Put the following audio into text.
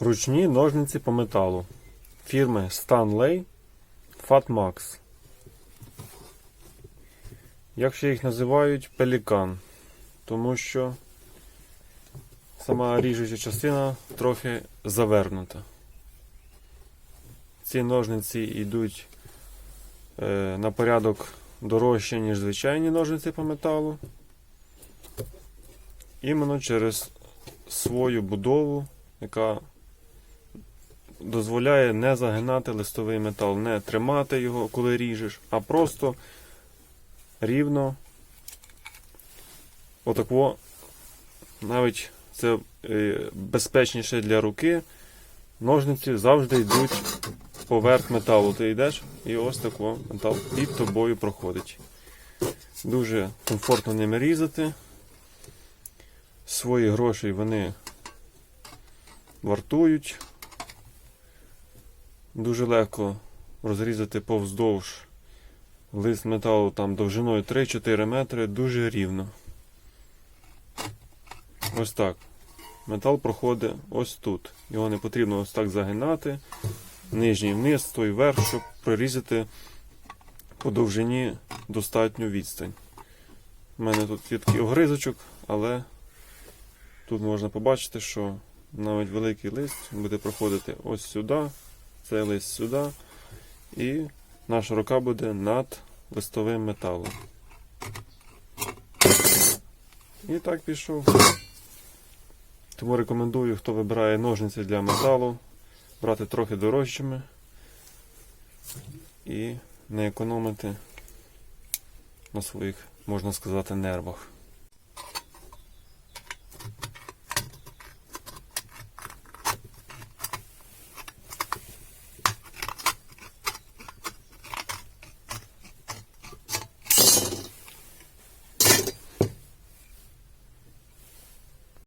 Ручні ножниці по металу фірми Stanley Fatmax. Як ще їх називають пелікан, тому що сама ріжуча частина трохи завернута. Ці ножниці йдуть е, на порядок дорожче, ніж звичайні ножниці по металу. Іменно через свою будову, яка дозволяє не загинати листовий метал, не тримати його, коли ріжеш, а просто рівно отако, навіть це е, безпечніше для руки. Ножниці завжди йдуть поверх металу. Ти йдеш і ось тако метал під тобою проходить. Дуже комфортно ними різати. Свої гроші вони вартують. Дуже легко розрізати повздовж лист металу там довжиною 3-4 метри дуже рівно. Ось так. Метал проходить ось тут. Його не потрібно ось так загинати. Нижній вниз, той вверх, щоб прорізати по довжині достатню відстань. У мене тут є такий огризочок, але тут можна побачити, що навіть великий лист буде проходити ось сюди, цей лист сюди, і наша рука буде над листовим металом. І так пішов. Тому рекомендую, хто вибирає ножниці для металу, брати трохи дорожчими і не економити на своїх, можна сказати, нервах.